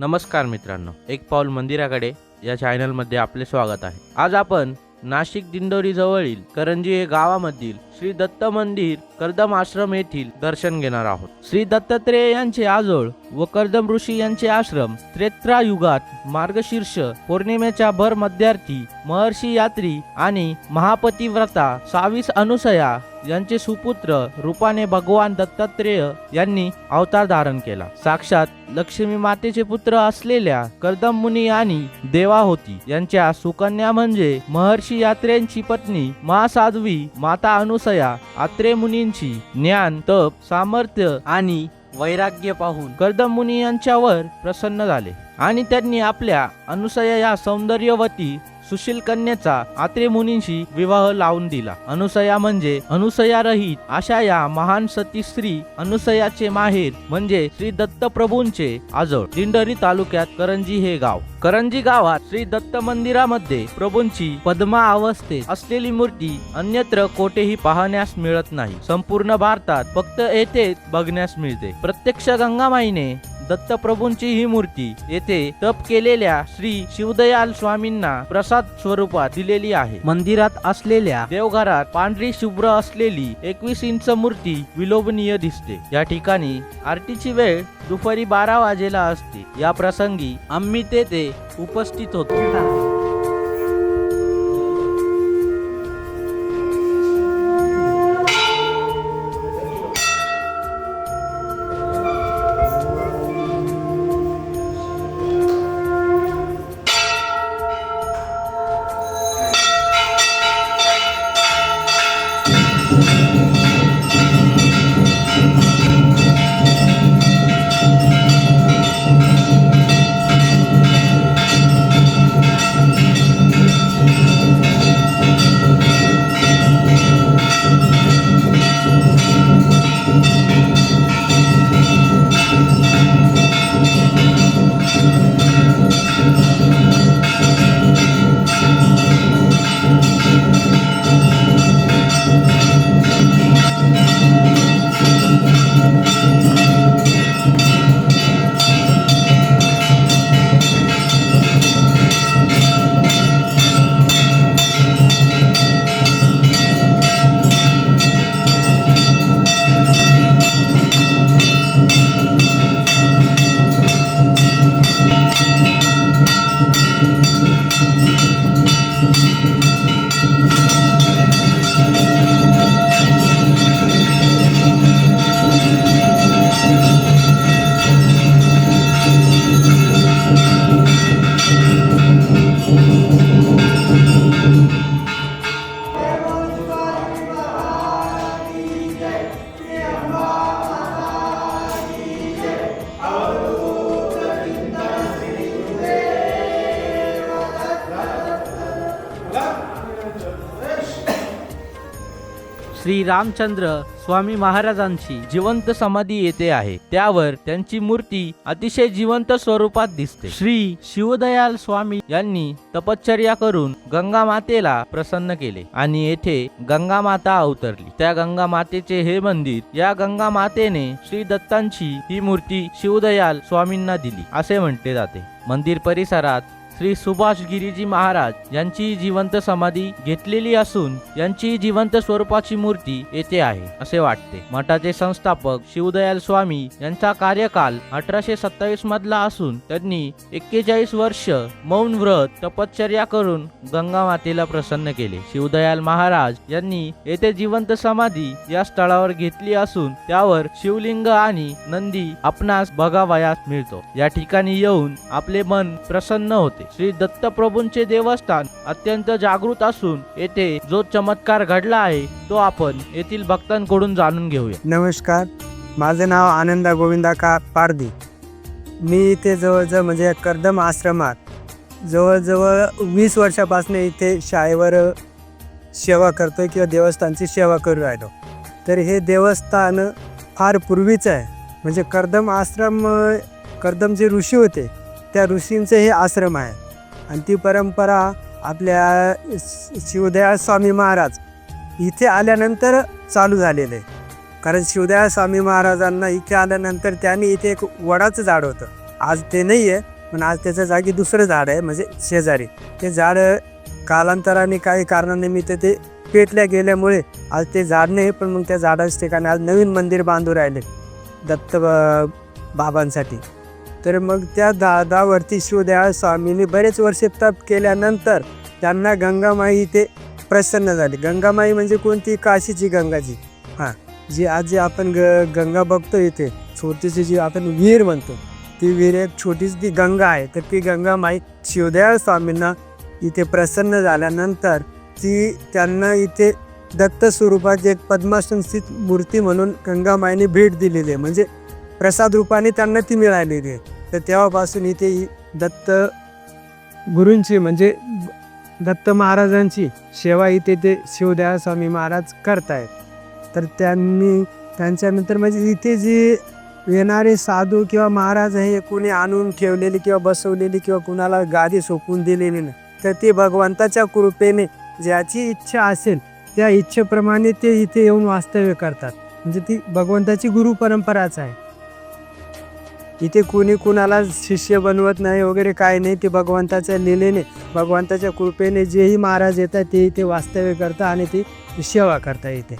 नमस्कार मित्रांनो एक पाऊल मंदिराकडे या चॅनलमध्ये आपले स्वागत आहे. आज आपण नाशिक दिंडोरी जवळील करंजी हे गावामधील श्री दत्त मंदिर कर्दम आश्रम येथील दर्शन घेणार आहोत. श्री दत्तात्रेय यांचे आजोळ व कर्दम ऋषी यांचे आश्रम त्रेत्रा युगात मार्गशीर्ष पौर्णिमेच्या भर मध्यार्थी महर्षी यात्री आणि महापतिव्रता सावीस अनुसया यांचे सुपुत्र रूपाने भगवान दत्तात्रेय यांनी अवतार धारण केला. साक्षात लक्ष्मी मातेचे पुत्र असलेल्या कर्दम मुनी आणि देवा होती यांच्या सुकन्या म्हणजे महर्षी यात्रेंची पत्नी महासाध्वी माता अनुसया आत्रे मुनींची ज्ञान तप सामर्थ्य आणि वैराग्य पाहून कर्दम मुनी यांच्यावर प्रसन्न झाले आणि त्यांनी आपल्या अनुसया या सौंदर्यवती सुशील कन्याचा आत्रे मुनींशी विवाह लावून दिला. अनुसया म्हणजे अनुसया रहित अशा या महान सती स्त्री अनुसयाचे माहेर म्हणजे श्री दत्त प्रभूंचे आजळ. दिंडरी तालुक्यात करंजी हे गाव. करंजी गावात श्री दत्त मंदिरामध्ये प्रभूंची पद्मा अवस्थेत असलेली मूर्ती अन्यत्र कोठेही पाहण्यास मिळत नाही. संपूर्ण भारतात फक्त येथे बघण्यास मिळते. प्रत्यक्ष गंगामाईने दत्तप्रभूंची ही मूर्ती येथे तप केलेल्या श्री शिवदयाल स्वामींना प्रसाद स्वरूपात दिलेली आहे. मंदिरात असलेल्या देवघरात पांढरी शुभ्र असलेली एकवीस इंच मूर्ती विलोभनीय दिसते. या ठिकाणी आरतीची वेळ दुपारी बारा वाजेला असते. या प्रसंगी आम्ही तेथे उपस्थित होतो. श्री रामचंद्र स्वामी महाराजांची जिवंत समाधी येथे आहे. त्यावर त्यांची मूर्ती अतिशय जिवंत स्वरूपात दिसते. श्री शिवदयाल स्वामी यांनी तपश्चर्या करून गंगा मातेला प्रसन्न केले आणि येथे गंगा माता अवतरली. त्या गंगा मातेचे हे मंदिर या गंगा मातेने श्री दत्तांची ही मूर्ती शिवदयाल स्वामींना दिली असे म्हटले जाते. मंदिर परिसरात श्री सुभाष गिरीजी महाराज यांची जिवंत समाधी घेतलेली असून यांची जिवंत स्वरूपाची मूर्ती येथे आहे असे वाटते. मठाचे संस्थापक शिवदयाल स्वामी यांचा कार्यकाल अठराशे सत्तावीस मधला असून त्यांनी एक्केचाळीस वर्ष मौन व्रत तपश्चर्या करून गंगा मातेला प्रसन्न केले. शिवदयाल महाराज यांनी येथे जिवंत समाधी या स्थळावर घेतली असून त्यावर शिवलिंग आणि नंदी आपणास बघावयास मिळतो. या ठिकाणी येऊन आपले मन प्रसन्न होते. श्री दत्तप्रभूंचे देवस्थान अत्यंत जागृत असून येथे जो चमत्कार घडला आहे तो आपण येथील भक्तांकडून जाणून घेऊया. नमस्कार माझे नाव आनंदा गोविंदा का पारदी मी इथे जवळजवळ म्हणजे कर्दम आश्रमात जवळजवळ वीस वर्षापासून इथे शाळेवर सेवा करतोय किंवा देवस्थानची सेवा करू राहिलो. तर हे देवस्थान फार पूर्वीचं आहे. म्हणजे कर्दम आश्रम कर्दम जे ऋषी होते त्या ऋषींचे हे आश्रम आहे. आणि ती परंपरा आपल्या श- स्वामी महाराज इथे आल्यानंतर चालू झालेलं आहे. कारण शिवदया स्वामी महाराजांना इथे आल्यानंतर त्यांनी इथे एक वडाचं झाड होतं. आज ते नाही आहे पण आज त्याच्या जागी दुसरं झाड आहे म्हणजे शेजारी. ते झाड कालांतराने काही कारणानिमित्त ते पेटल्या गेल्यामुळे आज ते झाड नाही पण मग त्या झाडाच्या ठिकाणी आज नवीन मंदिर बांधू राहिले दत्त ब- बाबांसाठी. तर मग त्या दादावरती शिवदयाळ स्वामींनी बरेच वर्षे तप केल्यानंतर त्यांना गंगामाई इथे प्रसन्न झाली. गंगामाई म्हणजे कोणती? काशीची गंगाजी. हां जी आज जी आपण ग गंगा बघतो इथे छोटीशी जी आपण विहीर म्हणतो ती विहीर एक छोटीशी ती गंगा आहे. तर ती गंगामाई शिवदयाळ स्वामींना इथे प्रसन्न झाल्यानंतर ती त्यांना इथे दत्त स्वरूपाची एक पद्मासन स्थित मूर्ती म्हणून गंगामाईने भेट दिलेली आहे. म्हणजे प्रसाद रूपाने त्यांना ती मिळालेली आहे. तर तेव्हापासून इथे दत्त गुरूंची म्हणजे दत्त महाराजांची सेवा इथे ते शिवदयाळ स्वामी महाराज करतायत. तर त्यांनी त्यांच्यानंतर म्हणजे इथे जे येणारे साधू किंवा महाराज हे कुणी आणून ठेवलेले किंवा बसवलेली किंवा कुणाला गादी सोपून दिलेली नाही तर ते भगवंताच्या कृपेने ज्याची इच्छा असेल त्या इच्छेप्रमाणे ते इथे येऊन वास्तव्य करतात. म्हणजे ती भगवंताची गुरु परंपराच आहे. इथे कुणी कुणाला शिष्य बनवत नाही वगैरे काय नाही ते भगवंताच्या लिलेने भगवंताच्या कृपेने जेही महाराज येतात ते इथे वास्तव्य करतात आणि ती सेवा करतात इथे.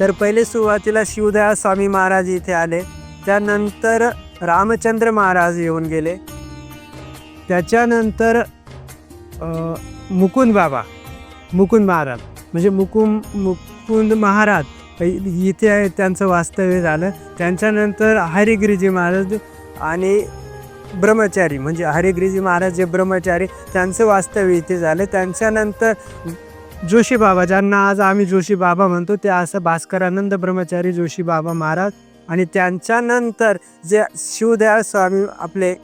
तर पहिले सुरुवातीला शिवदया स्वामी महाराज इथे आले. त्यानंतर रामचंद्र महाराज येऊन गेले. त्याच्यानंतर मुकुंद बाबा मुकुंद महाराज म्हणजे मुकुंद मुकुंद महाराज इथे आहे त्यांचं वास्तव्य झालं. त्यांच्यानंतर हरिगिरीजी महाराज आणि ब्रह्मचारी म्हणजे हरिगिरीजी महाराज जे ब्रह्मचारी त्यांचं वास्तव्य इथे झालं. त्यांच्यानंतर जोशी बाबा ज्यांना आज आम्ही जोशी बाबा म्हणतो ते असं भास्करानंद ब्रह्मचारी जोशी बाबा महाराज आणि त्यांच्यानंतर जे शिवदयाळ स्वामी आपले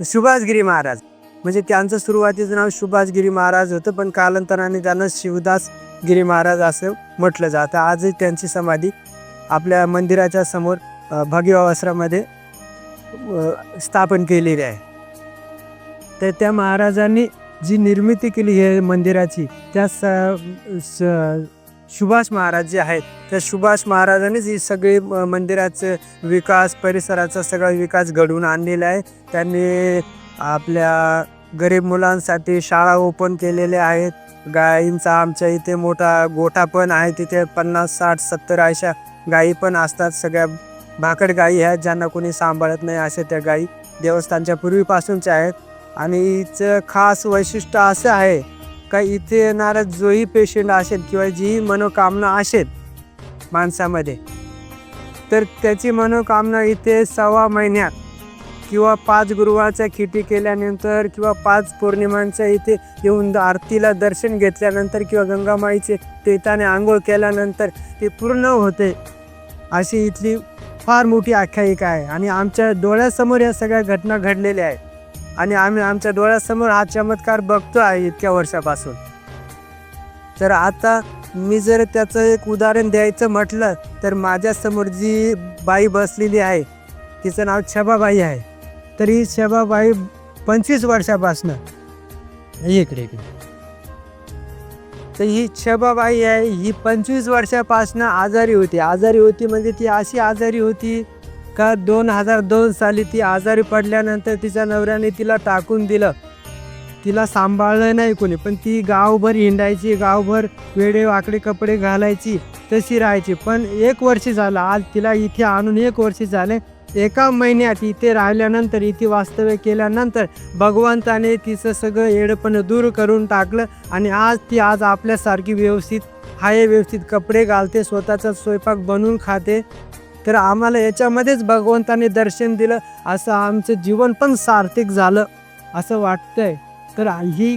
सुभाषगिरी महाराज म्हणजे त्यांचं सुरुवातीचं नाव सुभाषगिरी महाराज होतं पण कालांतराने त्यांना शिवदास गिरी महाराज असं म्हटलं जातं. आजही त्यांची समाधी आपल्या मंदिराच्या समोर अ, स्थापन केलेली आहे. तर त्या महाराजांनी जी निर्मिती केली आहे मंदिराची त्या स स- सुभाष महाराज जे आहेत त्या सुभाष महाराजांनीच ही सगळी मंदिराचं विकास परिसराचा सगळा विकास घडवून आणलेला आहे. त्यांनी आपल्या गरीब मुलांसाठी शाळा ओपन केलेल्या आहेत. गायींचा आमच्या इथे मोठा गोठा पण आहे तिथे पन्नास साठ सत्तर अशा गायी पण असतात. सगळ्या भाकड गायी आहेत ज्यांना कोणी सांभाळत नाही अशा त्या गायी देवस्थानच्या पूर्वीपासूनच्या आहेत. आणि हिचं खास वैशिष्ट्य असं आहे का इथे येणारा जोही पेशंट असेल किंवा जी मनोकामना असेल माणसामध्ये तर त्याची मनोकामना इथे सव्वा महिन्यात किंवा पाच गुरुवारच्या खिटी केल्यानंतर किंवा पाच पौर्णिमांच्या इथे येऊन आरतीला दर्शन घेतल्यानंतर किंवा गंगामाईचे तेताने आंघोळ केल्यानंतर ते पूर्ण होते. अशी इथली फार मोठी आख्यायिका आहे आणि आमच्या डोळ्यासमोर या सगळ्या घटना घडलेल्या आहेत. आणि आम्ही आमच्या डोळ्यासमोर हा चमत्कार बघतो आहे इतक्या वर्षापासून. तर आता मी जर त्याचं एक उदाहरण द्यायचं म्हटलं तर माझ्यासमोर जी बाई बसलेली आहे तिचं नाव छबाबाई आहे. तर ही पंचवीस वर्षापासनं. इकडे इकडे. तर ही शबाबाई आहे ही पंचवीस वर्षापासनं आजारी होती. आजारी होती म्हणजे ती अशी आजारी होती का दोन हजार दोन साली ती आजारी पडल्यानंतर तिच्या नवऱ्याने तिला टाकून दिलं. तिला सांभाळलं नाही कोणी पण ती गावभर हिंडायची गावभर वेडे वाकडे कपडे घालायची तशी राहायची. पण एक वर्ष झालं आज तिला इथे आणून एक वर्ष झाले एका महिन्यात इथे राहिल्यानंतर इथे वास्तव्य केल्यानंतर भगवंताने तिचं सगळं येडपण दूर करून टाकलं आणि आज ती आज आपल्यासारखी व्यवस्थित हाय व्यवस्थित कपडे घालते स्वतःचा स्वयंपाक बनवून खाते. तर आम्हाला याच्यामध्येच भगवंताने दर्शन दिलं. असं आमचं जीवन पण सार्थक झालं असं वाटतंय. तर ही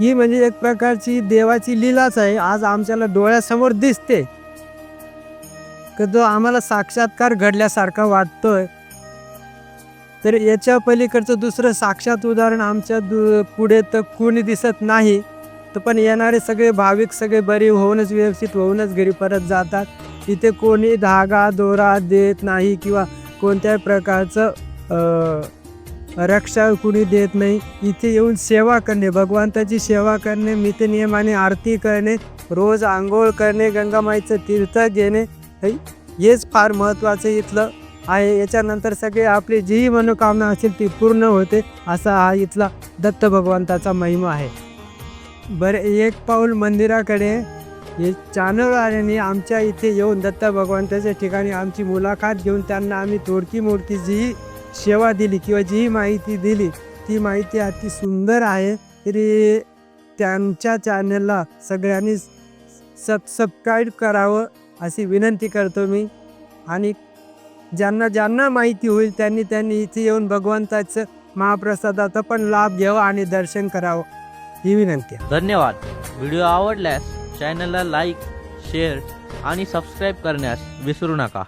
ही म्हणजे एक प्रकारची देवाची लीलाच आहे. आज आमच्याला डोळ्यासमोर दिसते. की जो आम्हाला साक्षात्कार घडल्यासारखा वाटतोय. तर याच्या पलीकडचं दुसरं साक्षात उदाहरण आमच्या दु पुढे तर कोणी दिसत नाही. तर पण येणारे सगळे भाविक सगळे बरे होऊनच व्यवस्थित होऊनच घरी परत जातात. इथे कोणी धागा दोरा देत नाही किंवा कोणत्याही प्रकारचं रक्षा कुणी देत नाही. इथे येऊन सेवा करणे भगवंताची सेवा करणे नित्यनियमाने आरती करणे रोज आंघोळ करणे गंगामाईचं तीर्थ घेणे हे- हेच फार महत्त्वाचं इथलं आहे. याच्यानंतर सगळे आपली जीही मनोकामना असेल ती पूर्ण होते असा हा इथला दत्त भगवंताचा महिमा आहे. बरं एक पाऊल मंदिराकडे. हे चानरवाल्यांनी आमच्या इथे येऊन दत्त भगवंताच्या ठिकाणी आमची मुलाखत घेऊन त्यांना आम्ही थोडकी मोडकी जी सेवा दिली किंवा जी माहिती दिली. ती माहिती अति सुंदर आहे. तरी त्यांच्या चॅनलला सगळ्यांनी सब सबस्क्राईब करावं. अशी विनंती करतो मी. आणि ज्यांना ज्यांना माहिती होईल त्यांनी त्यांनी इथे येऊन भगवंताचं महाप्रसादाचा पण लाभ घ्यावा आणि दर्शन करावं ही विनंती आहे. धन्यवाद. व्हिडिओ आवडल्यास चॅनलला लाईक शेअर आणि सबस्क्राईब करण्यास विसरू नका.